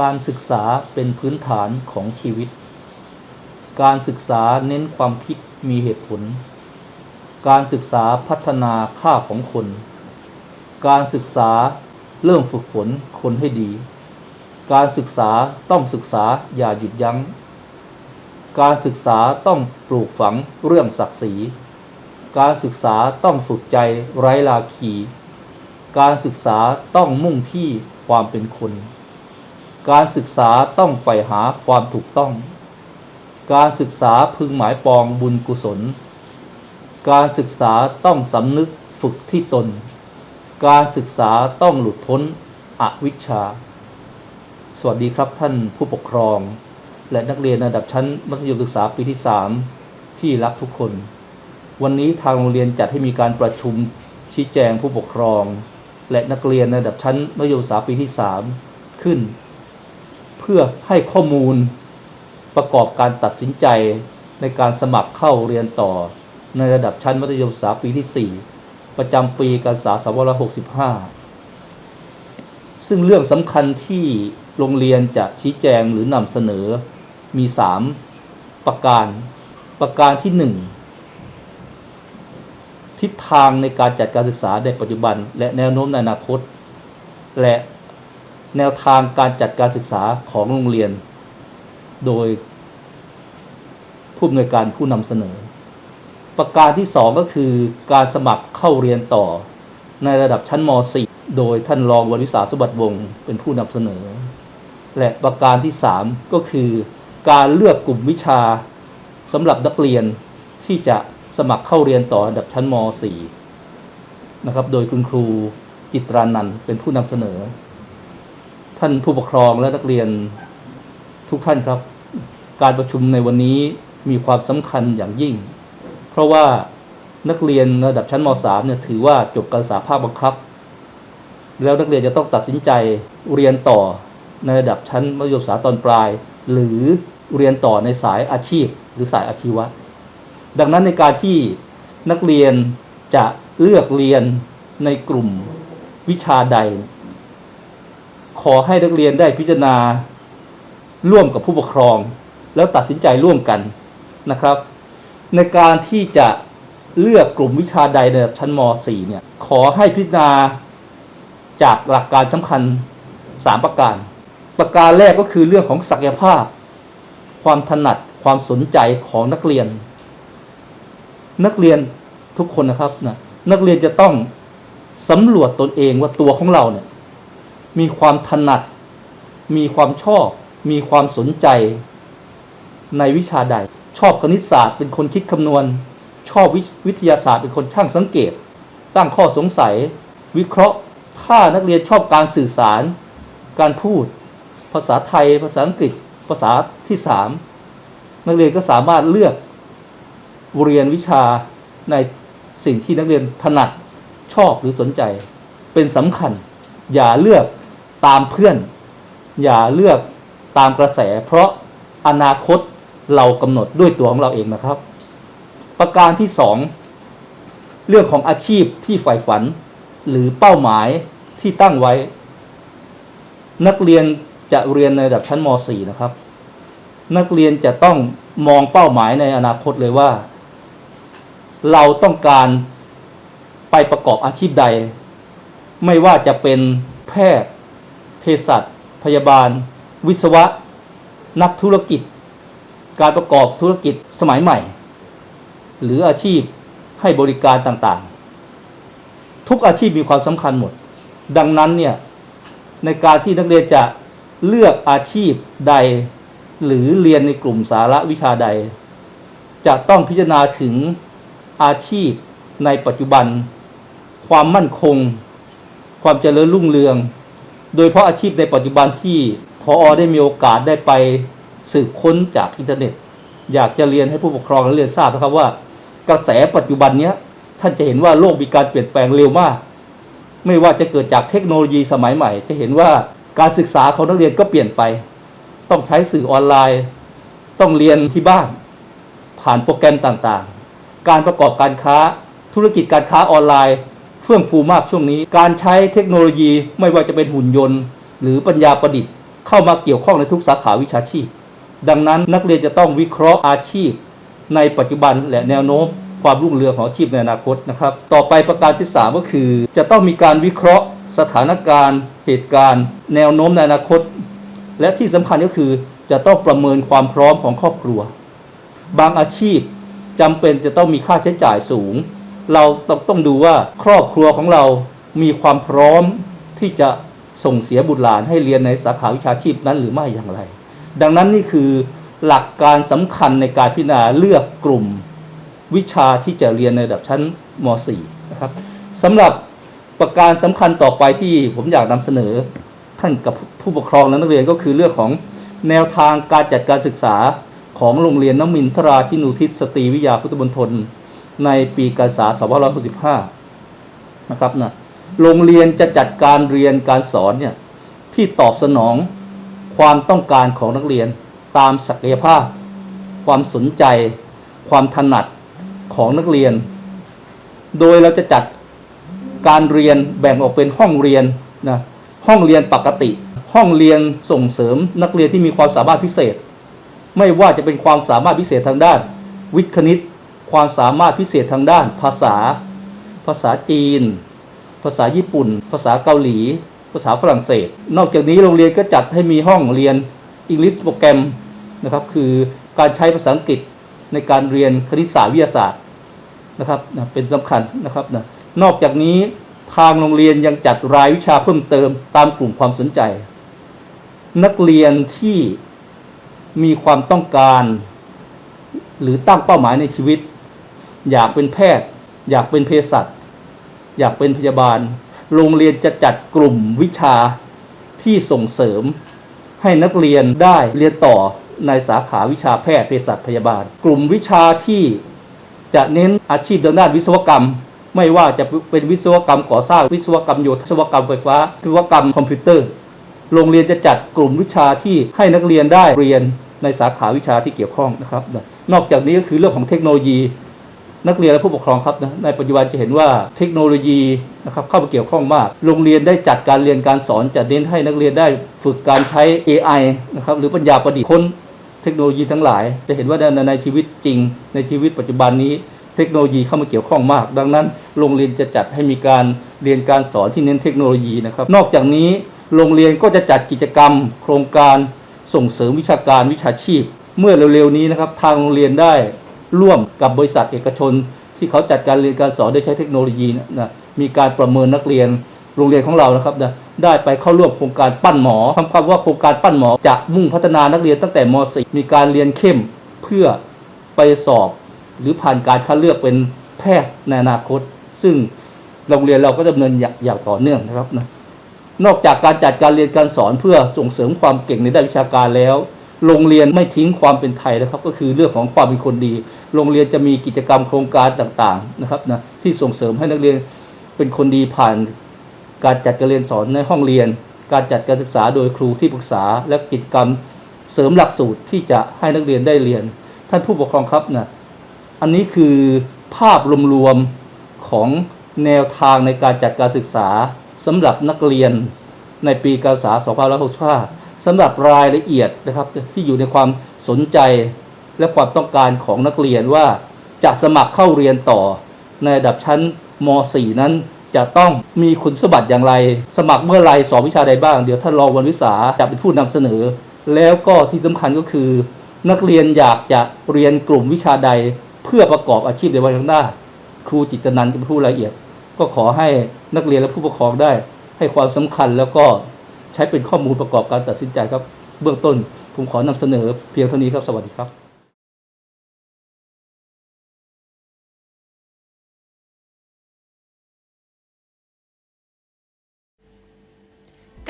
การศึกษาเป็นพื้นฐานของชีวิต การศึกษาเน้นความคิดมีเหตุผล การศึกษาพัฒนาค่าของคน การศึกษาเริ่มฝึกฝนคนให้ดี การศึกษาต้องศึกษาอย่าหยุดยัง้ง การศึกษาต้องปลูกฝังเรื่องศักดิ์ศรี การศึกษาต้องฝึกใจไร้ลาคี การศึกษาต้องมุ่งที่ความเป็นคน การศึกษาต้องใฝ่หาความถูกต้อง การศึกษาพึงหมายปองบุญกุศล การศึกษาต้องสำนึกฝึกที่ตน การศึกษาต้องหลุดพ้นอวิชชา สวัสดีครับท่านผู้ปกครอง และนักเรียนระดับชั้นมัธยมศึกษาปีที่ 3 ที่รักทุกคน วันนี้ทางโรงเรียนจัดให้มีการประชุมชี้แจงผู้ปกครอง และนักเรียนระดับชั้นมัธยมศึกษาปีที่ 3 ขึ้น พื่อให้ข้อมูลประกอบการตัดสินใจในการสมัครเข้าเรียนต่อ ในระดับชั้นมัธยมศึกษาปีที่ 4 ประจำปีการศึกษา2565 ซึ่งเรื่องสำคัญที่โรงเรียนจะชี้แจงหรือนำเสนอมี 3 ประการ ประการที่ 1 ทิศทางในการจัดการศึกษาในปัจจุบัน และแนวโน้มในอนาคต และ แนวทางการจัดการศึกษาของโรงเรียน โดยผู้อำนวยการผู้นำเสนอ ประการที่ 2 ก็คือการสมัครเข้าเรียนต่อในระดับชั้นม .4 โดยท่านรองวริษาสมบัติวงศ์เป็นผู้นำเสนอ และประการที่ 3 ก็คือ การเลือกกลุ่มวิชาสำหรับนักเรียนที่จะสมัครเข้าเรียนต่อระดับชั้นม .4 นะครับ โดยคุณครูจิตรานันเป็นผู้นำเสนอ ท่านผู้ปกครองและนักเรียนทุกท่านครับ การประชุมในวันนี้มีความสำคัญอย่างยิ่ง เพราะว่านักเรียนระดับชั้นม .3 เนี่ยถือว่าจบการศึกษาภาคบังคับ แล้วนักเรียนจะต้องตัดสินใจเรียนต่อในระดับชั้นมัธยมศึกษาตอนปลาย หรือเรียนต่อในสายอาชีพ หรือสายอาชีวะ ดังนั้นในการที่นักเรียนจะเลือกเรียนในกลุ่มวิชาใด ขอให้นักเรียนได้พิจารณา ร่วมกับผู้ปกครอง แล้วตัดสินใจร่วมกันนะครับ ในการที่จะเลือกกลุ่มวิชาใดในระดับชั้นม .4 เนี่ยขอให้พิจารณาจากหลักการสำคัญ 3 ประการ ประการแรกก็คือเรื่องของศักยภาพ ความถนัดความสนใจของนักเรียน นักเรียนทุกคนนะครับนะนักเรียนจะต้องสำรวจตนเองว่าตัวของเราเนี่ย มีความถนัด มีความชอบ มีความสนใจ ในวิชาใด ชอบคณิตศาสตร์เป็นคนคิดคำนวณ ชอบวิวิทยาศาสตร์เป็นคนช่างสังเกต ตั้งข้อสงสัย วิเคราะห์ ถ้านักเรียนชอบการสื่อสาร การพูด ภาษาไทย ภาษาอังกฤษ ภาษาที่สามนักเรียนก็สามารถเลือกเรียนวิชาในสิ่งที่นักเรียนถนัดชอบหรือสนใจ เป็นสำคัญ อย่าเลือก ตามเพื่อน อย่าเลือกตามกระแส เพราะอนาคตเรากำหนดด้วยตัวของเราเองนะครับ ประการที่สองเรื่องของอาชีพที่ใฝ่ฝัน หรือเป้าหมายที่ตั้งไว้ นักเรียนจะเรียนในระดับชั้นม .4 นะครับ นักเรียนจะต้องมองเป้าหมายในอนาคตเลยว่า เราต้องการไปประกอบอาชีพใด ไม่ว่าจะเป็นแพทย์ สัชพยาบาล วิศวะ นักธุรกิจ การประกอบธุรกิจสมัยใหม่ หรืออาชีพให้บริการต่างๆ ทุกอาชีพมีความสำคัญหมด ดังนั้นเนี่ยในการที่นักเรียนจะเลือกอาชีพใด หรือเรียนในกลุ่มสาระวิชาใด จะต้องพิจารณาถึงอาชีพในปัจจุบัน ความมั่นคง ความเจริญรุ่งเรือง โดยเพราะอาชีพในปัจจุบันที่พออได้มีโอกาสได้ไปสืบค้นจากอินเทอร์เน็ต อยากจะเรียนให้ผู้ปกครองและเรียนทราบนะครับว่า กระแสปัจจุบันเนี้ยท่านจะเห็นว่าโลกมีการเปลี่ยนแปลงเร็วมาก ไม่ว่าจะเกิดจากเทคโนโลยีสมัยใหม่ จะเห็นว่าการศึกษาของนักเรียนก็เปลี่ยนไป ต้องใช้สื่อออนไลน์ ต้องเรียนที่บ้าน ผ่านโปรแกรมต่างๆ การประกอบการค้าธุรกิจการค้าออนไลน์ ฟื่องฟูมากช่วงนี้ การใช้เทคโนโลยีไม่ว่าจะเป็นหุ่นยนต์ หรือปัญญาประดิษฐ์ เข้ามาเกี่ยวข้องในทุกสาขาวิชาชีพ ดังนั้นนักเรียนจะต้องวิเคราะห์อาชีพ ในปัจจุบันและแนวโน้มความรุ่งเรืองของอาชีพในอนาคตนะครับ ต่อไปประการที่ 3 ก็คือ จะต้องมีการวิเคราะห์สถานการณ์ เหตุการณ์ แนวโน้มในอนาคต และที่สำคัญก็คือจะต้องประเมินความพร้อมของครอบครัว บางอาชีพจำเป็นจะต้องมีค่าใช้จ่ายสูง เราต้องต้องดูว่าครอบครัวของเรามีความพร้อมที่จะส่งเสียบุตรหลานให้เรียนในสาขาวิชาชีพนั้นหรือไม่อย่างไร ดังนั้นนี่คือหลักการสำคัญในการพิจารณาเลือกกลุ่มวิชาที่จะเรียนในระดับชั้นม .4 นะครับสำหรับประการสำคัญต่อไปที่ผมอยากนำเสนอท่านกับผู้ปกครองและนักเรียนก็คือเรื่องของแนวทางการจัดการศึกษาของโรงเรียนน้ำมินทราชินูทิศสตรีวิทยาพุทธมณฑล ในปีการศึกษา2565นะครับนะโรงเรียนจะจัดการเรียนการสอนเนี่ยที่ตอบสนองความต้องการของนักเรียนตามศักยภาพ ความสนใจ ความถนัดของนักเรียน โดยเราจะจัดการเรียนแบ่งออกเป็นห้องเรียนนะห้องเรียนปกติ ห้องเรียนส่งเสริมนักเรียนที่มีความสามารถพิเศษ ไม่ว่าจะเป็นความสามารถพิเศษทางด้าน วิทย์คณิต ความสามารถพิเศษทางด้านภาษา ภาษาจีน ภาษาญี่ปุ่น ภาษาเกาหลี ภาษาฝรั่งเศส นอกจากนี้โรงเรียนก็จัดให้มีห้องเรียน English โปรแกรมนะครับคือการใช้ภาษาอังกฤษในการเรียนคณิตศาสตร์วิทยาศาสตร์นะครับนะเป็นสำคัญนะครับนะนอกจากนี้ทางโรงเรียนยังจัดรายวิชาเพิ่มเติมตามกลุ่มความสนใจ นักเรียนที่มีความต้องการ หรือตั้งเป้าหมายในชีวิต อยากเป็นแพทย์ อยากเป็นเภสัชอยากเป็นพยาบาล โรงเรียนจะจัดกลุ่มวิชาที่ส่งเสริม ให้นักเรียนได้เรียนต่อในสาขาวิชาแพทย์เภสัชพยาบาล กลุ่มวิชาที่จะเน้นอาชีพทางด้านวิศวกรรม ไม่ว่าจะเป็นวิศวกรรมก่อสร้างวิศวกรรมโยธาวิศวกรรมไฟฟ้าวิศวกรรมคอมพิวเตอร์ โรงเรียนจะจัดกลุ่มวิชาที่ให้นักเรียนได้เรียนในสาขาวิชาที่เกี่ยวข้องนะครับ นอกจากนี้ก็คือเรื่องของเทคโนโลยี นักเรียนและผู้ปกครองครับนะในปัจจุบันจะเห็นว่าเทคโนโลยีนะครับเข้ามาเกี่ยวข้องมาก โรงเรียนได้จัดการเรียนการสอนจะเน้นให้นักเรียนได้ฝึกการใช้ AI นะครับหรือปัญญาประดิษฐ์ค้นเทคโนโลยีทั้งหลาย จะเห็นว่าในในชีวิตจริง ในชีวิตปัจจุบันนี้เทคโนโลยีเข้ามาเกี่ยวข้องมาก ดังนั้น โรงเรียนจะจัดให้มีการเรียนการสอนที่เน้นเทคโนโลยีนะครับ นอกจากนี้โรงเรียนก็จะจัดกิจกรรม โครงการส่งเสริมวิชาการวิชาชีพ เมื่อเร็วๆนี้นะครับทางโรงเรียนได้ร่วม กับบริษัทเอกชน ที่เขาจัดการเรียนการสอนโดยใช้เทคโนโลยีนะมีการประเมินนักเรียนโรงเรียนของเรานะครับนะได้ไปเข้าร่วมโครงการปั้นหมอคำความว่าโครงการปั้นหมอจะมุ่งพัฒนานักเรียนตั้งแต่ม .4 มีการเรียนเข้มเพื่อไปสอบ หรือผ่านการคัดเลือกเป็นแพทย์ในอนาคต ซึ่งโรงเรียนเราก็ดำเนินอย่างอย่างต่อเนื่องนะครับนะนอกจากการจัดการเรียนการสอนเพื่อส่งเสริมความเก่งในด้านวิชาการแล้ว โรงเรียนไม่ทิ้งความเป็นไทยนะครับ ก็คือเรื่องของความเป็นคนดี โรงเรียนจะมีกิจกรรมโครงการต่างๆนะครับนะที่ส่งเสริมให้นักเรียนเป็นคนดีผ่าน การจัดการเรียนสอนในห้องเรียน การจัดการศึกษาโดยครูที่ปรึกษา และกิจกรรมเสริมหลักสูตรที่จะให้นักเรียนได้เรียน ท่านผู้ปกครองครับนะอันนี้คือภาพรวมๆของแนวทางในการจัดการศึกษาสำหรับนักเรียนในปีการศึกษา 2565 สำหรับรายละเอียดนะครับที่อยู่ในความสนใจและความต้องการของนักเรียนว่าจะสมัครเข้าเรียนต่อ ในระดับชั้นม .4 นั้นจะต้องมีคุณสมบัติอย่างไร สมัครเมื่อไรสอบวิชาใดบ้าง เดี๋ยวท่านรองวันวิสาจะเป็นผู้นำเสนอ แล้วก็ที่สำคัญก็คือ นักเรียนอยากจะเรียนกลุ่มวิชาใด เพื่อประกอบอาชีพในวันข้างหน้า ครูจิตนันจะเป็นผู้รายละเอียด ก็ขอให้นักเรียนและผู้ปกครองได้ ให้ความสำคัญแล้วก็ ช้เป็นข้อมูลประกอบการตัดสินใจครับ เบื้องต้นผมขอนำเสนอเพียงเท่านี้ครับ สวัสดีครับ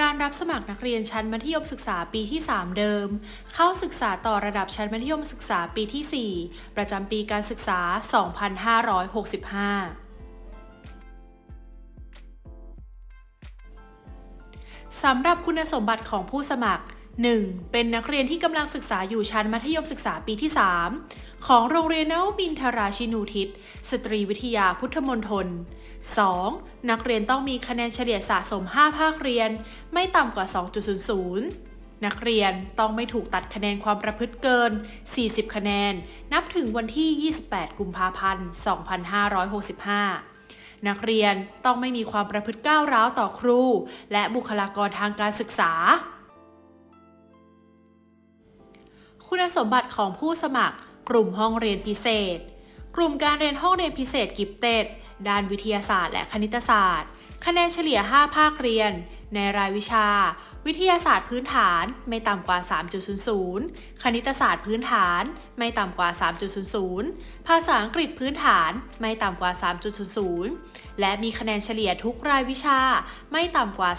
การรับสมัครนักเรียนชั้นมัธยมศึกษาปีที่ 3 เดิม เข้าศึกษาต่อระดับชั้นมัธยมศึกษาปีที่ 4 ประจำปีการศึกษา 2565 สำหรับคุณสมบัติของผู้สมัคร 1. เป็นนักเรียนที่กำลังศึกษาอยู่ชั้นมัธยมศึกษาปีที่ 3 ของโรงเรียนนวมินทราชินูทิศ สตรีวิทยาพุทธมณฑล 2. นักเรียนต้องมีคะแนนเฉลี่ยสะสม 5 ภาคเรียน ไม่ต่ำกว่า 2.00 นักเรียนต้องไม่ถูกตัดคะแนนความประพฤติเกิน 40 คะแนน นับถึงวันที่ 28 กุมภาพันธ์ 2565 นักเรียนต้องไม่มีความประพฤติก้าวร้าวต่อครู และบุคลากรทางการศึกษา คุณสมบัติของผู้สมัคร กลุ่มห้องเรียนพิเศษ กลุ่มการเรียนห้องเรียนพิเศษกิฟเต็ดด้านวิทยาศาสตร์และคณิตศาสตร์ คะแนนเฉลี่ย 5 ภาคเรียน ในรายวิชา วิทยาศาสตร์พื้นฐานไม่ต่ำกว่า 3.00 คณิตศาสตร์พื้นฐานไม่ต่ำกว่า 3.00 ภาษาอังกฤษพื้นฐานไม่ต่ำกว่า 3.00 และมีคะแนนเฉลี่ยทุกรายวิชาไม่ต่ำกว่า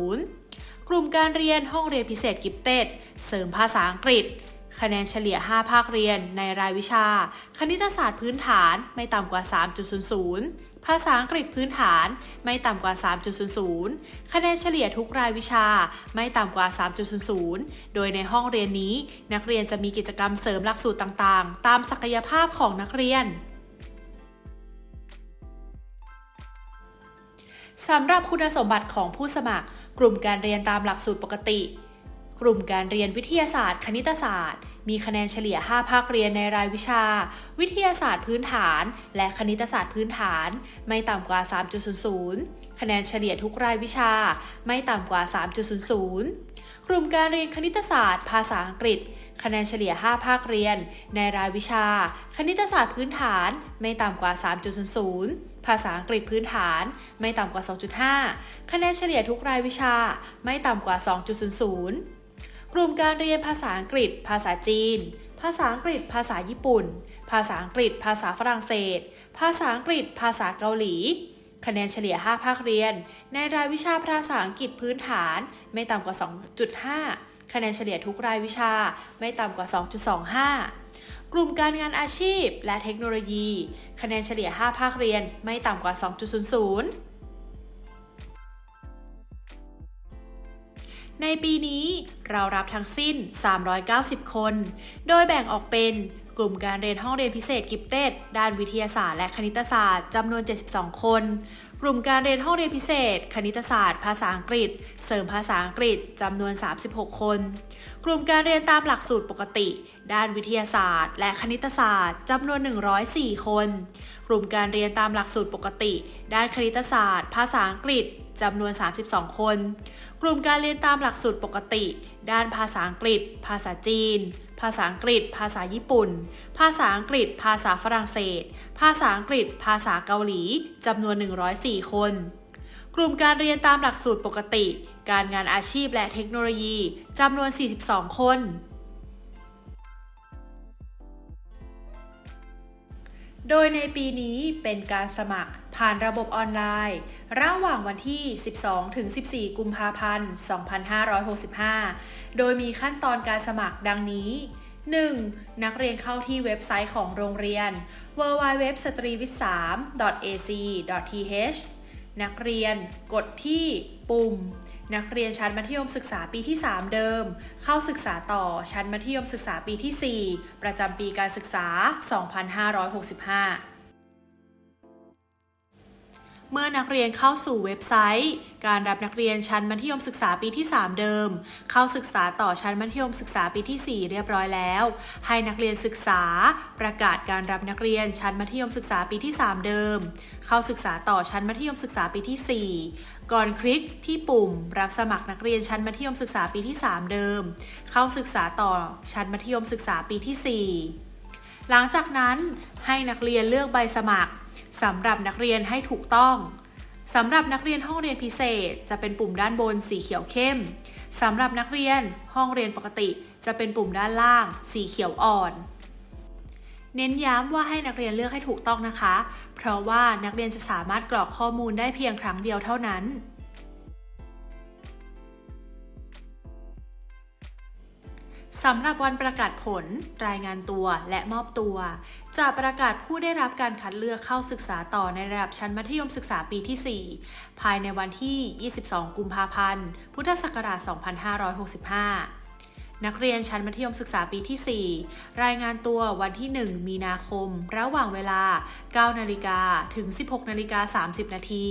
3.00 กลุ่มการเรียนห้องเรียนพิเศษกิฟเต็ดเสริมภาษาอังกฤษ คะแนนเฉลี่ย 5 ภาคเรียนในรายวิชา คณิตศาสตร์พื้นฐานไม่ต่ำกว่า 3.00 ภาษาอังกฤษพื้นฐานไม่ต่ำกว่า 3.00 คะแนนเฉลี่ยทุกรายวิชาไม่ต่ำกว่า 3.00 โดยในห้องเรียนนี้ นักเรียนจะมีกิจกรรมเสริมหลักสูตรต่างๆ ตามศักยภาพของนักเรียนสำหรับคุณสมบัติของผู้สมัคร กลุ่มการเรียนตามหลักสูตรปกติ กลุ่มการเรียนวิทยาศาสตร์ คณิตศาสตร์ มีคะแนนเฉลี่ย 5 ภาคเรียนในรายวิชา วิทยาศาสตร์พื้นฐาน และคณิตศาสตร์พื้นฐาน ไม่ต่ำกว่า 3.00 คะแนนเฉลี่ยทุกรายวิชา ไม่ต่ำกว่า 3.00 กลุ่มการเรียนคณิตศาสตร์ ภาษาอังกฤษ คะแนนเฉลี่ย 5 ภาคเรียน ในรายวิชา คณิตศาสตร์พื้นฐาน ไม่ต่ำกว่า 3.00 ภาษาอังกฤษพื้นฐาน ไม่ต่ำกว่า 2.5 คะแนนเฉลี่ยทุกรายวิชา ไม่ต่ำกว่า 2.00 กลุ่มการเรียนภาษาอังกฤษ ภาษาจีน ภาษาอังกฤษ ภาษาญี่ปุ่น ภาษาอังกฤษ ภาษาฝรั่งเศส ภาษาอังกฤษ ภาษาเกาหลี คะแนนเฉลี่ย 5 ภาคเรียน ในรายวิชาภาษาอังกฤษพื้นฐาน ไม่ต่ำกว่า 2.5 คะแนนเฉลี่ยทุกรายวิชา ไม่ต่ำกว่า 2.25 กลุ่มการงานอาชีพและเทคโนโลยี คะแนนเฉลี่ย 5 ภาคเรียน ไม่ต่ำกว่า 2.00 ในปีนี้เรารับทั้งสิ้น 390 คน โดยแบ่งออกเป็นกลุ่มการเรียนห้องเรียนพิเศษกิฟเต็ดด้านวิทยาศาสตร์และคณิตศาสตร์จำนวน 72 คน กลุ่มการเรียนห้องเรียนพิเศษ คณิตศาสตร์ ภาษาอังกฤษ เสริมภาษาอังกฤษจำนวน 36 คน กลุ่มการเรียนตามหลักสูตรปกติ ด้านวิทยาศาสตร์ และคณิตศาสตร์จำนวน 104 คน กลุ่มการเรียนตามหลักสูตรปกติ ด้านคณิตศาสตร์ ภาษาอังกฤษ จำนวน 32 คน กลุ่มการเรียนตามหลักสูตรปกติ ด้านภาษาอังกฤษ ภาษาจีน ภาษาอังกฤษ ภาษาญี่ปุ่น ภาษาอังกฤษ ภาษาฝรั่งเศส ภาษาอังกฤษ ภาษาเกาหลีจำนวน 104 คน กลุ่มการเรียนตามหลักสูตรปกติ การงานอาชีพและเทคโนโลยีจำนวน 42 คน โดยในปีนี้เป็นการสมัครผ่านระบบออนไลน์ ระหว่างวันที่ 12 ถึง 14 กุมภาพันธ์ 2565 โดยมีขั้นตอนการสมัครดังนี้ 1. นักเรียนเข้าที่เว็บไซต์ของโรงเรียน www.striv3.ac.th นักเรียนกดที่ปุ่ม นักเรียนชั้นมัธยมศึกษาปีที่ 3 เดิม เข้าศึกษาต่อชั้นมัธยมศึกษาปีที่ 4 ประจำปีการศึกษา 2565 เมื่อนักเรียนเข้าสู่เว็บไซต์ การรับนักเรียนชั้นมัธยมศึกษาปีที่ 3 เดิม เข้าศึกษาต่อชั้นมัธยมศึกษาปีที่ 4 เรียบร้อยแล้ว ให้นักเรียนศึกษา ประกาศการรับนักเรียนชั้นมัธยมศึกษาปีที่ 3 เดิม เข้าศึกษาต่อชั้นมัธยมศึกษาปีที่ 4 ก่อนคลิกที่ปุ่ม รับสมัครนักเรียนชั้นมัธยมศึกษาปีที่ 3 เดิม เข้าศึกษาต่อชั้นมัธยมศึกษาปีที่ 4 หลังจากนั้นให้นักเรียนเลือกใบสมัคร สำหรับนักเรียนให้ถูกต้องสำหรับนักเรียนห้องเรียนพิเศษ จะเป็นปุ่มด้านบนสีเขียวเข้มสำหรับนักเรียนห้องเรียนปกติ จะเป็นปุ่มด้านล่าง สีเขียวอ่อน เน้นย้ำว่าให้นักเรียนเลือกให้ถูกต้องนะคะ เพราะว่านักเรียนจะสามารถกรอกข้อมูลได้เพียงครั้งเดียวเท่านั้น สำหรับวันประกาศผล รายงานตัวและมอบตัว จะประกาศผู้ได้รับการคัดเลือกเข้าศึกษาต่อในระดับชั้นมัธยมศึกษาปีที่ 4 ภายในวันที่ 22 กุมภาพันธ์ พุทธศักราช 2565 นักเรียนชั้นมัธยมศึกษาปีที่ 4 รายงานตัววันที่ 1 มีนาคม ระหว่างเวลา 9 นาฬิกาถึง 16 นาฬิกา 30 นาที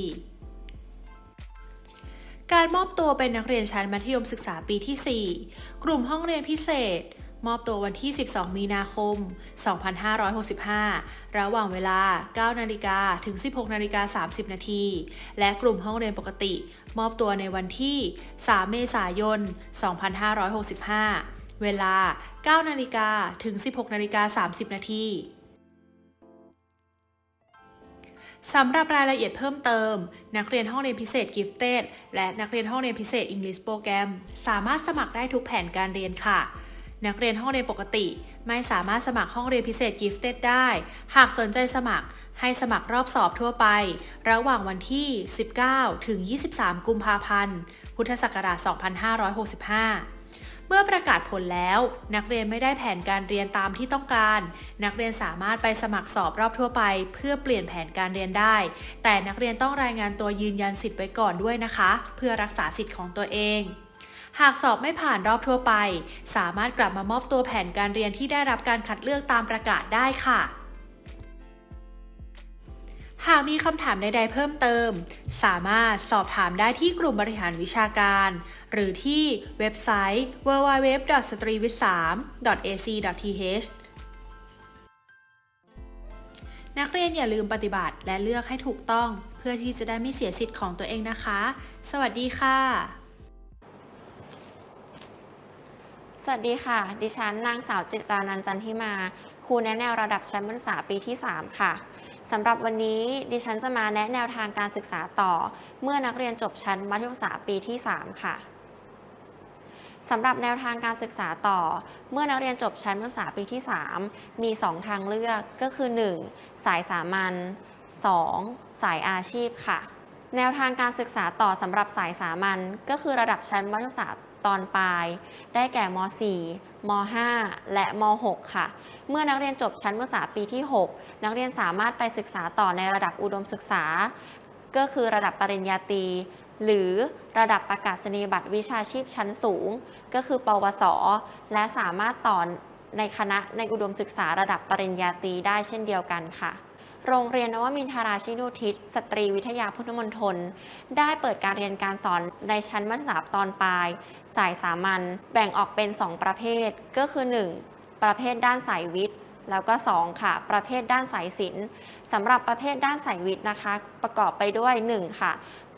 การมอบตัวเป็นนักเรียนชั้นมัธยมศึกษาปีที่ 4 กลุ่มห้องเรียนพิเศษ มอบตัววันที่ 12 มีนาคม 2565 ระหว่างเวลา 9 นาฬิกาถึง 16 นาฬิกา 30 นาที และกลุ่มห้องเรียนปกติ มอบตัวในวันที่ 3 เมษายน 2565 เวลา 9 นาฬิกาถึง 16 นาฬิกา 30 นาที สำหรับรายละเอียดเพิ่มเติม นักเรียนห้องเรียนพิเศษ Gifted และนักเรียนห้องเรียนพิเศษ English Program สามารถสมัครได้ทุกแผนการเรียนค่ะ นักเรียนห้องเรียนปกติ ไม่สามารถสมัครห้องเรียนพิเศษ Gifted ได้ หากสนใจสมัครให้สมัครรอบสอบทั่วไป ระหว่างวันที่ 19 ถึง 23 กุมภาพันธ์ พุทธศักราช 2565 เมื่อประกาศผลแล้ว นักเรียนไม่ได้แผนการเรียนตามที่ต้องการ นักเรียนสามารถไปสมัครสอบรอบทั่วไป เพื่อเปลี่ยนแผนการเรียนได้ แต่นักเรียนต้องรายงานตัวยืนยันสิทธิ์ไว้ก่อนด้วยนะคะ เพื่อรักษาสิทธิ์ของตัวเองหากสอบไม่ผ่านรอบทั่วไป สามารถกลับมามอบตัวแผนการเรียนที่ได้รับการคัดเลือกตามประกาศได้ค่ะ หากมีคำถามใด ๆ เพิ่มเติม สามารถสอบถามได้ที่กลุ่มบริหารวิชาการ หรือที่เว็บไซต์ www.streetwith3.ac.th นักเรียนอย่าลืมปฏิบัติและเลือกให้ถูกต้อง เพื่อที่จะได้ไม่เสียสิทธิ์ของตัวเองนะคะ สวัสดีค่ะ สวัสดีค่ะ ดิฉันนางสาวจิตรานันจันทิมา ครูแนะแนวระดับชั้นมัธยมศึกษาปีที่ 3 ค่ะ สำหรับวันนี้ดิฉันจะมาแนะแนวทางการศึกษาต่อ เมื่อนักเรียนจบชั้นมัธยมศึกษาปีที่ 3 ค่ะสำหรับแนวทางการศึกษาต่อ เมื่อนักเรียนจบชั้นมัธยมศึกษาปีที่ 3 มี 2 ทางเลือกก็คือ 1. สายสามัญ 2. สายอาชีพค่ะ แนวทางการศึกษาต่อสำหรับสายสามัญก็คือระดับชั้นมัธยมศึกษา ตอนปลาย ได้แก่ม .4 ม .5 และม .6 ค่ะ เมื่อนักเรียนจบชั้นมัธยมศึกษาปีที่ 6 นักเรียนสามารถไปศึกษาต่อในระดับอุดมศึกษา ก็คือระดับปริญญาตรีหรือระดับประกาศนียบัตรวิชาชีพชั้นสูง ก็คือ ปวส และสามารถต่อในคณะในอุดมศึกษาระดับปริญญาตรีได้เช่นเดียวกันค่ะ โรงเรียนนวมินทราชินุทิศสตรีวิทยาพุทธมณฑลได้เปิดการเรียนการสอนในชั้นมัธยมตอนปลาย สายสามัญแบ่งออกเป็น 2 ประเภท ก็คือ 1. ประเภทด้านสายวิทย์ แล้วก็ 2 ค่ะ ประเภทด้านสายศิลป์สำหรับประเภทด้านสายวิทย์นะคะ ประกอบไปด้วย 1. ค่ะ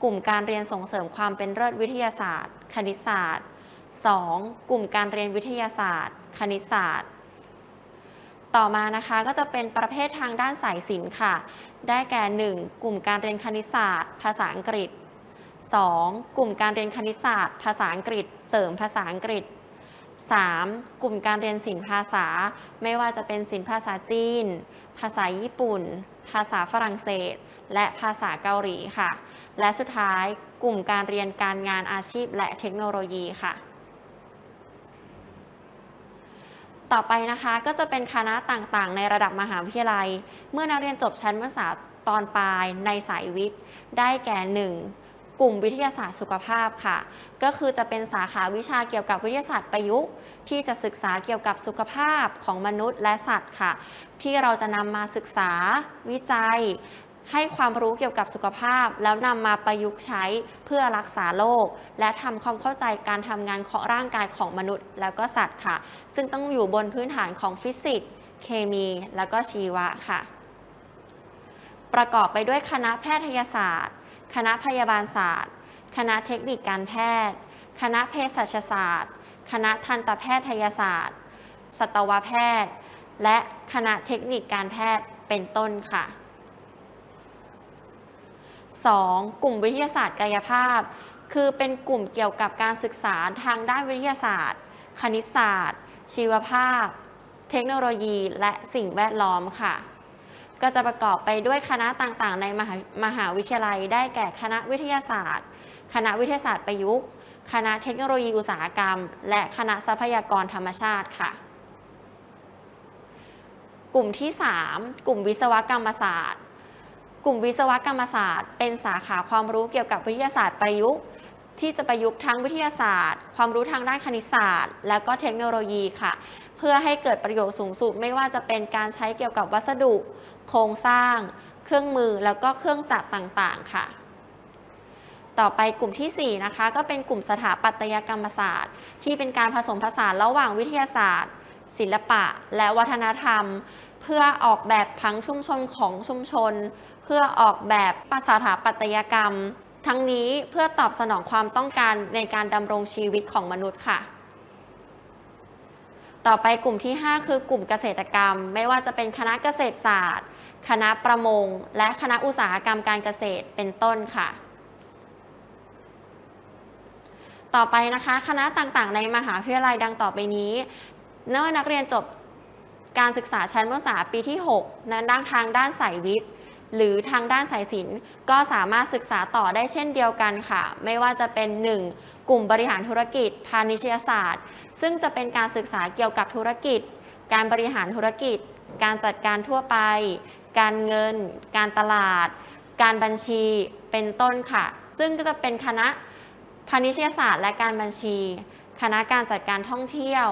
กลุ่มการเรียนส่งเสริมความเป็นเลิศวิทยาศาสตร์ คณิตศาสตร์ 2. กลุ่มการเรียนวิทยาศาสตร์ คณิตศาสตร์ ต่อมานะคะก็จะเป็นประเภททางด้านสายศิลป์ค่ะ ได้แก่ 1. กลุ่มการเรียนคณิตศาสตร์ ภาษาอังกฤษ 2. กลุ่มการเรียนคณิตศาสตร์ ภาษาอังกฤษ เสริมภาษาอังกฤษ 3. กลุ่มการเรียนศิลป์ภาษา ไม่ว่าจะเป็นศิลป์ภาษาจีน ภาษาญี่ปุ่น ภาษาฝรั่งเศส และภาษาเกาหลีค่ะ และสุดท้ายกลุ่มการเรียนการงานอาชีพและเทคโนโลยีค่ะ ต่อไปนะคะก็จะเป็นคณะต่างๆ ในระดับมหาวิทยาลัย เมื่อนักเรียนจบชั้นมัธยมศึกษาตอนปลายในสายวิทย์ ได้แก่ 1. กลุ่มวิทยาศาสตร์สุขภาพค่ะ ก็คือจะเป็นสาขาวิชาเกี่ยวกับวิทยาศาสตร์ประยุกต์ ที่จะศึกษาเกี่ยวกับสุขภาพของมนุษย์และสัตว์ค่ะ ที่เราจะนำมาศึกษาวิจัย ให้ความรู้เกี่ยวกับสุขภาพ แล้วนำมาประยุกต์ใช้เพื่อรักษาโรคและทำความเข้าใจการทำงานของร่างกายของมนุษย์ แล้วก็สัตว์ค่ะ ซึ่งต้องอยู่บนพื้นฐานของฟิสิกส์เคมี แล้วก็ชีวะค่ะ ประกอบไปด้วยคณะแพทยศาสตร์ คณะพยาบาลศาสตร์ คณะเทคนิคการแพทย์ คณะเภสัชศาสตร์ คณะทันตแพทยศาสตร์ สัตวแพทย์ และคณะเทคนิคการแพทย์เป็นต้นค่ะ 2. กลุ่มวิทยาศาสตร์กายภาพ คือเป็นกลุ่มเกี่ยวกับการศึกษาทางด้านวิทยาศาสตร์ คณิตศาสตร์ ชีวภาพ เทคโนโลยี และสิ่งแวดล้อมค่ะ ก็จะประกอบไปด้วยคณะต่างๆ ในมหามหาวิทยาลัย ได้แก่คณะวิทยาศาสตร์ คณะวิทยาศาสตร์ประยุกต์ คณะเทคโนโลยีอุตสาหกรรม และคณะทรัพยากรธรรมชาติค่ะ กลุ่มที่ 3 กลุ่มวิศวกรรมศาสตร์ กลุ่มวิศวกรรมศาสตร์ เป็นสาขาความรู้เกี่ยวกับวิทยาศาสตร์ประยุกต์ที่จะประยุกต์ทั้งวิทยาศาสตร์ ความรู้ทางด้านคณิตศาสตร์ และก็เทคโนโลยีค่ะ เพื่อให้เกิดประโยชน์สูงสุดไม่ว่าจะเป็นการใช้เกี่ยวกับวัสดุ โครงสร้าง เครื่องมือแล้วก็เครื่องจักรต่างๆค่ะ ต่อไปกลุ่มทีสี่ 4 นะคะ ก็เป็นกลุ่มสถาปัตยกรรมศาสตร์ ที่เป็นการผสมผสานระหว่างวิทยาศาสตร์ ศิลปะ และวัฒนธรรม เพื่อออกแบบผังชุมชนของชุมชน เพื่อออกแบบสถาปัตยกรรม ทั้งนี้เพื่อตอบสนองความต้องการในการดำรงชีวิตของมนุษย์ค่ะต่อไปกลุ่มที่ 5 คือกลุ่มเกษตรกรรม ไม่ว่าจะเป็นคณะเกษตรศาสตร์ คณะประมง และคณะอุตสาหกรรมการเกษตรเป็นต้นค่ะ ต่อไปนะคะ คณะต่างๆ ในมหาวิทยาลัยดังต่อไปนี้เมื่อนักเรียนจบการศึกษาชั้นมัธยมศึกษาปีที่ 6 นั้นด้านทางด้านสายวิทย์ หรือทางด้านสายศิลป์ ก็สามารถศึกษาต่อได้เช่นเดียวกันค่ะ ไม่ว่าจะเป็น 1. กลุ่มบริหารธุรกิจ พาณิชยศาสตร์ ซึ่งจะเป็นการศึกษาเกี่ยวกับธุรกิจ การบริหารธุรกิจ การจัดการทั่วไป การเงิน การตลาด การบัญชีเป็นต้นค่ะ ซึ่งก็จะเป็นคณะพาณิชยศาสตร์และการบัญชี คณะการจัดการท่องเที่ยว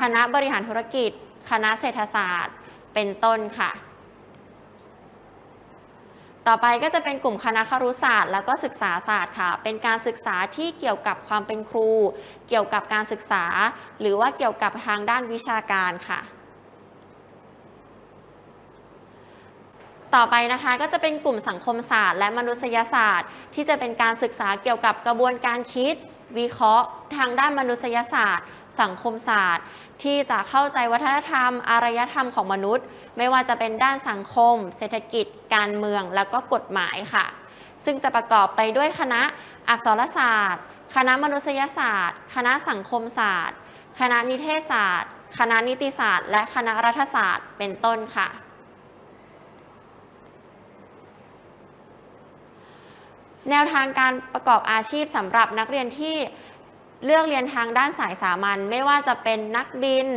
คณะบริหารธุรกิจ คณะเศรษฐศาสตร์ เป็นต้นค่ะ ต่อไปก็จะเป็นกลุ่มคณะครุศาสตร์ แล้วก็ศึกษาศาสตร์ค่ะ เป็นการศึกษาที่เกี่ยวกับความเป็นครู เกี่ยวกับการศึกษา หรือว่าเกี่ยวกับทางด้านวิชาการค่ะ ต่อไปนะคะก็จะเป็นกลุ่มสังคมศาสตร์และมนุษยศาสตร์ ที่จะเป็นการศึกษาเกี่ยวกับกระบวนการคิด วิเคราะห์ ทางด้านมนุษยศาสตร์ สังคมศาสตร์ ที่จะเข้าใจวัฒนธรรม อารยธรรมของมนุษย์ ไม่ว่าจะเป็นด้านสังคม เศรษฐกิจ การเมือง แล้วก็กฎหมายค่ะ ซึ่งจะประกอบไปด้วยคณะอักษรศาสตร์ คณะมนุษยศาสตร์ คณะสังคมศาสตร์ คณะนิเทศศาสตร์ คณะนิติศาสตร์ และคณะรัฐศาสตร์ เป็นต้นค่ะ แนวทางการประกอบอาชีพสำหรับนักเรียนที่เลือกเรียนทางด้านสายสามัญไม่ว่าจะเป็นนักบิน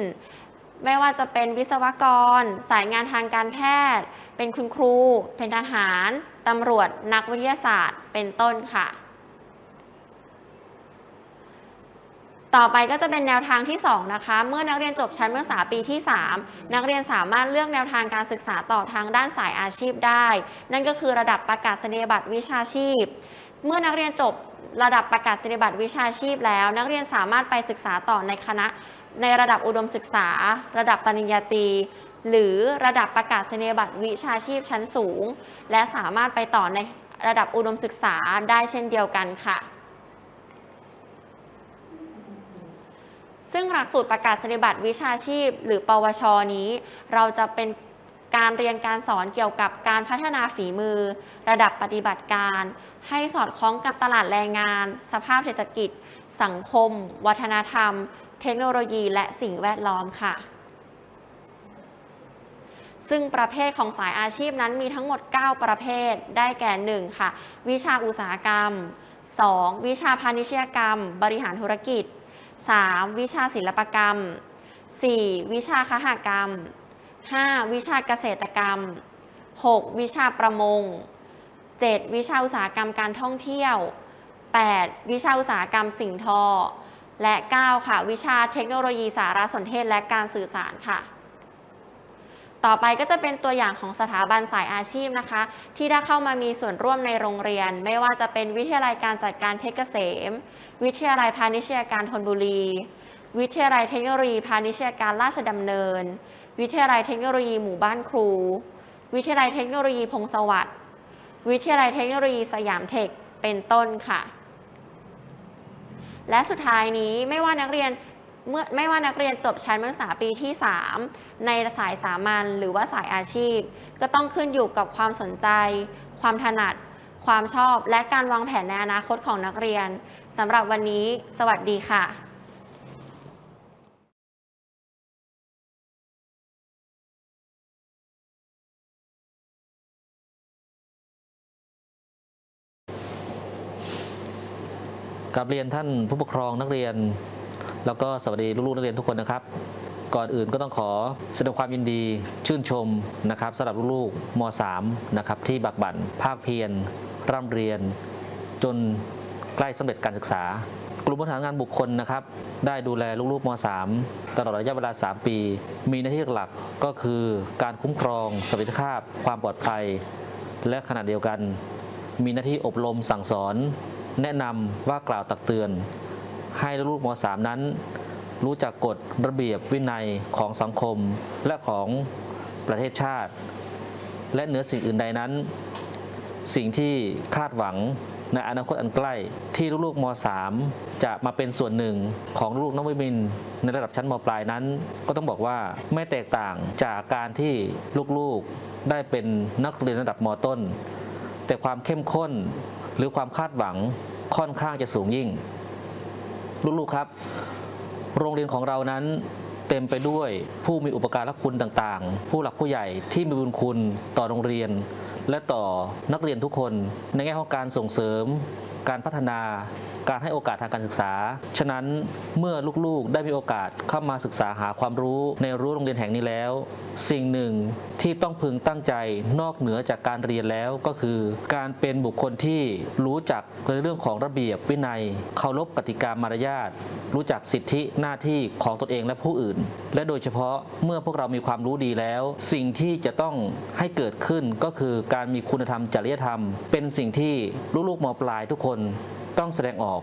ไม่ว่าจะเป็นวิศวกร สายงานทางการแพทย์ เป็นคุณครู เป็นทหาร ตำรวจ นักวิทยาศาสตร์ เป็นต้นค่ะ ต่อไปก็จะเป็นแนวทางที่ 2 นะคะ เมื่อนักเรียนจบชั้นมัธยมศึกษาปีที่ 3 นักเรียนสามารถเลือกแนวทางการศึกษาต่อทางด้านสายอาชีพได้ นั่นก็คือระดับประกาศนียบัตรวิชาชีพ เมื่อนักเรียนจบระดับประกาศนียบัตรวิชาชีพแล้ว นักเรียนสามารถไปศึกษาต่อในคณะ ในระดับอุดมศึกษา ระดับปริญญาตรีหรือระดับประกาศนียบัตรวิชาชีพชั้นสูง และสามารถไปต่อในระดับอุดมศึกษาได้เช่นเดียวกันค่ะ ซึ่งหลักสูตรประกาศนียบัตรวิชาชีพ หรือปวช นี้ เราจะเป็นการเรียนการสอนเกี่ยวกับการพัฒนาฝีมือ ระดับปฏิบัติการ ให้สอดคล้องกับตลาดแรงงาน สภาพเศรษฐกิจ สังคม วัฒนธรรม เทคโนโลยี และสิ่งแวดล้อมค่ะ ซึ่งประเภทของสายอาชีพนั้นมีทั้งหมด 9 ประเภท ได้แก่ 1 ค่ะ วิชาอุตสาหกรรม 2. วิชาพาณิชยกรรม บริหารธุรกิจ 3. วิชาศิลปกรรม 4. วิชาคหกรรม 5. วิชาเกษตรกรรม 6. วิชาประมง 7. วิชาอุตสาหกรรมการท่องเที่ยว 8. วิชาอุตสาหกรรมสิ่งทอ และ 9 ค่ะ วิชาเทคโนโลยีสารสนเทศและการสื่อสารค่ะ ต่อไปก็จะเป็นตัวอย่างของสถาบันสายอาชีพนะคะ ที่ได้เข้ามามีส่วนร่วมในโรงเรียน ไม่ว่าจะเป็นวิทยาลัยการจัดการเพชรเกษม วิทยาลัยพาณิชยการธนบุรี วิทยาลัยเทคโนโลยีพาณิชยการราชดำเนิน วิทยาลัยเทคโนโลยีหมู่บ้านครู วิทยาลัยเทคโนโลยีพงศวัสดิ์วิทยาลัยเทคโนโลยีสยามเทคเป็นต้นค่ะ และสุดท้ายนี้ไม่ว่านักเรียน เมื่อไม่ว่านักเรียนจบชั้นมัธยมศึกษาปีที่ 3 ในสายสามัญหรือว่าสายอาชีพ ก็ต้องขึ้นอยู่กับความสนใจ ความถนัด ความชอบ และการวางแผนในอนาคตของนักเรียนสำหรับวันนี้ สวัสดีค่ะกับเรียนท่านผู้ปกครองนักเรียน แล้วก็สวัสดีลูกๆนักเรียนทุกคนนะครับก่อนอื่นก็ต้องขอแสดงความยินดีชื่นชมนะครับสำหรับลูกๆม .3 นะครับที่บักบั่นภาคเพียรร่ำเรียน จนใกล้สำเร็จการศึกษา กลุ่มบริหารงานบุคคลนะครับ ได้ดูแลลูกๆม .3 ตลอดระยะเวลา 3 ปี มีหน้าที่หลักก็คือการคุ้มครองสวัสดิภาพ ความปลอดภัย และขณะเดียวกัน มีหน้าที่อบรมสั่งสอน แนะนำว่ากล่าวตักเตือน ให้ลูกม .3 นั้น รู้จักกฎระเบียบวินัยของสังคมและของประเทศชาติ และเหนือสิ่งอื่นใดนั้น สิ่งที่คาดหวังในอนาคตอันใกล้ที่ลูกๆม .3 จะมาเป็นส่วนหนึ่งของลูกนักวิมินในระดับชั้นมปลายนั้น ก็ต้องบอกว่าไม่แตกต่างจากการที่ลูกๆได้เป็นนักเรียนระดับมต้น แต่ความเข้มข้นหรือความคาดหวังค่อนข้างจะสูงยิ่ง ลูกๆครับ โรงเรียนของเรานั้นเต็มไปด้วยผู้มีอุปการะคุณต่างๆ ผู้หลักผู้ใหญ่ที่มีบุญคุณต่อโรงเรียน และต่อนักเรียนทุกคน ในแง่ของการส่งเสริม การพัฒนา การให้โอกาสทางการศึกษา ฉะนั้นเมื่อลูกๆ ได้มีโอกาสเข้ามาศึกษาหาความรู้ในรั้วโรงเรียนแห่งนี้แล้ว สิ่งหนึ่งที่ต้องพึงตั้งใจนอกเหนือจากการเรียนแล้วก็คือ การเป็นบุคคลที่รู้จักในเรื่องของระเบียบวินัย เคารพกติกามารยาทรู้จักสิทธิหน้าที่ของตนเองและผู้อื่น และโดยเฉพาะเมื่อพวกเรามีความรู้ดีแล้ว สิ่งที่จะต้องให้เกิดขึ้นก็คือการมีคุณธรรมจริยธรรม เป็นสิ่งที่ลูกๆมปลายทุกคนต้องแสดงออก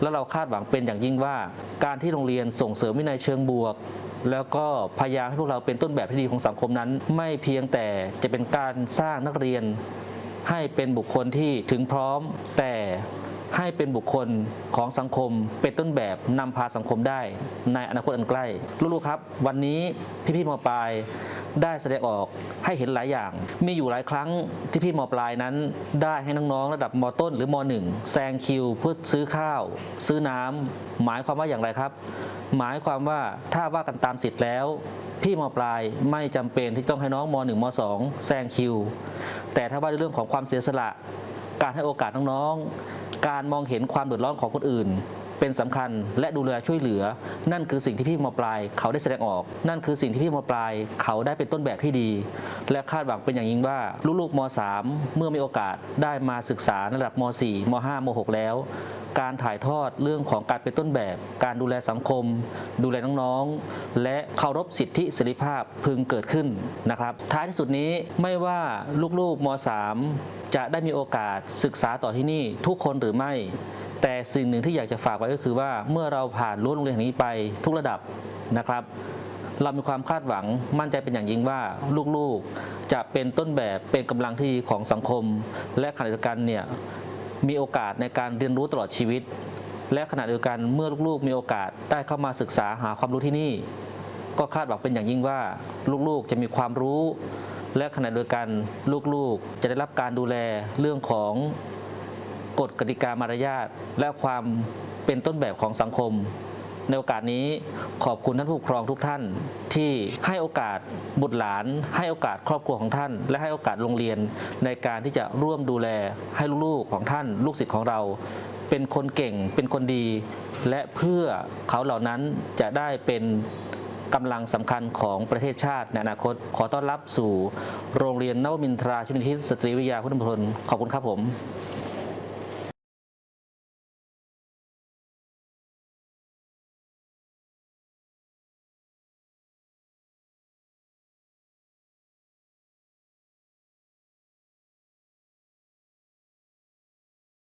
และเราคาดหวังเป็นอย่างยิ่งว่า การที่โรงเรียนส่งเสริมวินัยเชิงบวก แล้วก็พยายามให้พวกเราเป็นต้นแบบที่ดีของสังคมนั้น ไม่เพียงแต่จะเป็นการสร้างนักเรียนให้เป็นบุคคลที่ถึงพร้อมแต่ ให้เป็นบุคคลของสังคมเป็นต้นแบบนำพาสังคมได้ในอนาคตอันใกล้ ลูกๆครับ วันนี้พี่ๆมปลายได้แสดงออกให้เห็นหลายอย่าง มีอยู่หลายครั้งที่พี่มปลายนั้น ได้ให้น้องๆระดับมต้น หรือมหนึ่งแซงคิวเพื่อซื้อข้าว ซื้อน้ำหมายความว่าอย่างไรครับ หมายความว่าถ้าว่ากันตามสิทธิ์แล้ว พี่มปลายไม่จำเป็นที่ต้องให้น้องมหนึ่งมสองแซงคิว แต่ถ้าว่าในเรื่องของความเสียสละ การให้โอกาสน้องๆ การมองเห็นความเดือดร้อนของคนอื่น เป็นสำคัญและดูแลช่วยเหลือ นั่นคือสิ่งที่พี่มอปลายเขาได้แสดงออก นั่นคือสิ่งที่พี่มอปลายเขาได้เป็นต้นแบบที่ดี และคาดหวังเป็นอย่างยิ่งว่าลูกๆม .3 เมื่อมีโอกาสได้มาศึกษาในระดับม .4 ม .5 ม .6 แล้ว การถ่ายทอดเรื่องของการเป็นต้นแบบ การดูแลสังคม ดูแลน้องๆ และเคารพสิทธิเสรีภาพพึงเกิดขึ้นนะครับ ท้ายที่สุดนี้ไม่ว่าลูกๆม .3 จะได้มีโอกาสศึกษาต่อที่นี่ทุกคนหรือไม่ แต่สิ่งหนึ่งที่อยากจะฝากไว้ก็คือว่าเมื่อเราผ่านรั้วโรงเรียนแห่งนี้ไปทุกระดับนะครับ เรามีความคาดหวังมั่นใจเป็นอย่างยิ่งว่าลูกๆจะเป็นต้นแบบเป็นกำลังที่ดีของสังคม และขณะเดียวกันเนี่ยมีโอกาสในการเรียนรู้ตลอดชีวิต และขณะเดียวกันเมื่อลูกๆ มีโอกาสได้เข้ามาศึกษาหาความรู้ที่นี่ ก็คาดหวังเป็นอย่างยิ่งว่าลูกๆจะมีความรู้ และขณะเดียวกันลูกๆ จะได้รับการดูแลเรื่องของ กฎกติกามารยาทและความเป็นต้นแบบของสังคม ในโอกาสนี้ขอบคุณท่านผู้ปกครองทุกท่าน ที่ให้โอกาสบุตรหลาน ให้โอกาสครอบครัวของท่าน และให้โอกาสโรงเรียนในการที่จะร่วมดูแลให้ลูกๆของท่าน ลูกศิษย์ของเรา เป็นคนเก่งเป็นคนดี และเพื่อเขาเหล่านั้นจะได้เป็นกำลังสำคัญของประเทศชาติในอนาคต ขอต้อนรับสู่โรงเรียนนวมินทราชุนิทิศสตรีวิทยาพุทธมณฑลขอบคุณครับผม